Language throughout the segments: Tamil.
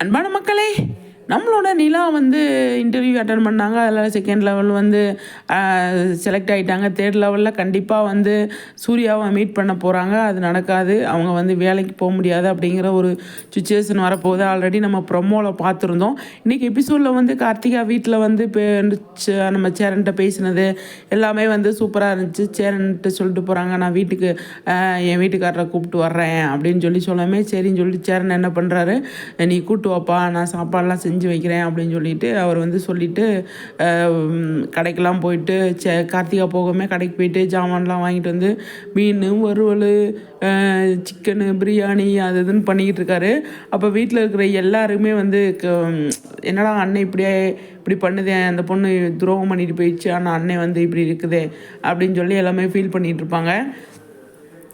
அன்பான மக்களே நம்மளோட நிலா வந்து இன்டர்வியூ அட்டன் பண்ணாங்க. அதில் செகண்ட் லெவல் வந்து செலக்ட் ஆகிட்டாங்க தேர்ட் லெவலில் கண்டிப்பாக வந்து சூர்யாவை மீட் பண்ண போகிறாங்க அது நடக்காது. அவங்க வந்து வேலைக்கு போக முடியாது அப்படிங்கிற ஒரு சுச்சுவேஷன் வரப்போகுது. ஆல்ரெடி நம்ம ப்ரொமோவில் பார்த்துருந்தோம். இன்றைக்கி எபிசோடில் வந்து கார்த்திகா வீட்டில் வந்து நம்ம சேரன்ட்ட பேசினது எல்லாமே வந்து சூப்பராக இருந்துச்சு. சேரன்ட்டு சொல்லிட்டு போகிறாங்க நான் வீட்டுக்கு என் வீட்டுக்காரரை கூப்பிட்டு வர்றேன் அப்படின்னு சொல்லி சொல்லாமே சரின்னு சொல்லிட்டு சேரன் என்ன பண்ணுறாரு நீ கூப்பிட்டு வாப்பா. நான் சாப்பாடெலாம் செஞ்சு வைக்கிறேன் அப்படின்னு சொல்லிட்டு அவர் வந்து சொல்லிட்டு கடைக்கெல்லாம் போயிட்டு சே கார்த்திகா போகமே கடைக்கு போயிட்டு ஜாமான்லாம் வாங்கிட்டு வந்து மீன் வறுவல் சிக்கனு பிரியாணி அது இதுன்னு பண்ணிக்கிட்டு இருக்காரு. அப்போ வீட்டில் இருக்கிற எல்லாருமே வந்து க- என்னடா அண்ணன் இப்படியே இப்படி பண்ணுதே அந்த பொண்ணு துரோகம் பண்ணிட்டு போயிடுச்சு ஆனால் அண்ணன் வந்து இப்படி இருக்குதே அப்படின்னு சொல்லி எல்லாமே ஃபீல் பண்ணிகிட்டு இருப்பாங்க.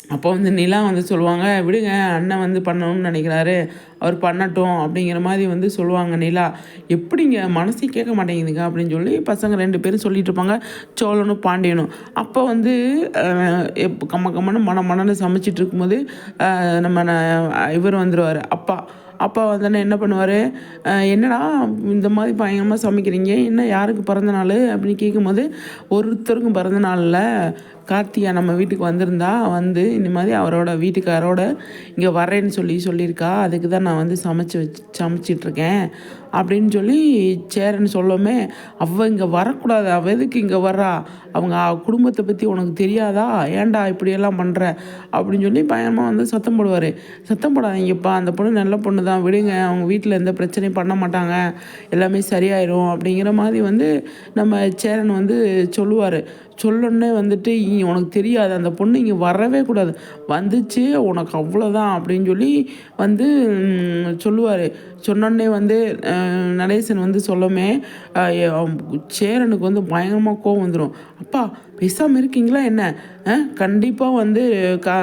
அப்போ வந்து நிலா வந்து சொல்லுவாங்க விடுங்க அண்ணன் வந்து பண்ணணும்னு நினைக்கிறாரு. அவர் பண்ணட்டும் அப்படிங்கிற மாதிரி வந்து சொல்லுவாங்க நிலா. எப்படிங்க? மனசே கேட்க மாட்டேங்குதுங்க அப்படின்னு சொல்லி பசங்க ரெண்டு பேரும் சொல்லிட்டு இருப்பாங்க சோழனும் பாண்டியனும். அப்போ வந்து அஹ், கம்ம கம்மன்னு மன மணன்னு சமைச்சிட்டு இருக்கும்போது நம்ம ந- இவர் வந்துடுவார் அப்பா. அப்பா வந்தோடனே என்ன பண்ணுவார்? என்னடா இந்த மாதிரி பயங்கரமாக சமைக்கிறீங்க? என்ன யாருக்கு பிறந்த நாள்? அப்படின்னு கேட்கும்போது ஒருத்தருக்கும் பிறந்த நாளில் கார்த்திகா நம்ம வீட்டுக்கு வந்திருந்தா வந்து இந்த மாதிரி அவரோட வீட்டுக்காரோட இங்கே வரேன்னு சொல்லி சொல்லியிருக்கா. அதுக்கு தான் நான் வந்து சமைச்சு வச்சு சமைச்சிட்ருக்கேன். அப்படின்னு சொல்லி சேரன்னு சொல்லவுமே அவள் இங்கே வரக்கூடாது. அவள் எதுக்கு இங்கே வர்றா? அவங்க குடும்பத்தை பற்றி உனக்கு தெரியாதா? ஏன்டா இப்படியெல்லாம் பண்ணுற அப்படின்னு சொல்லி பயமாக வந்து சத்தம் போடுவார். சத்தம் போடாதீங்கப்பா. அந்த பொண்ணு நல்ல பொண்ணு தான் விடுங்க அவங்க வீட்டில் எந்த பிரச்சனையும் பண்ண மாட்டாங்க எல்லாமே சரியாயிரும் அப்படிங்கிற மாதிரி வந்து நம்ம சேரன் வந்து சொல்லுவார். சொல்லணுன்னே வந்துட்டு "இ- உனக்கு தெரியாது அந்த பொண்ணு இங்கே வரவே கூடாது வந்துச்சு உனக்கு அவ்வளோதான் அப்படின்னு சொல்லி வந்து சொல்லுவார். சொன்னோடனே வந்து நடேசன் வந்து சொல்லமே சேரனுக்கு வந்து பயங்கரமாக கோவம் வந்துடும் அப்பா பேசாமல் இருக்கீங்களா என்ன? கண்டிப்பாக வந்து கா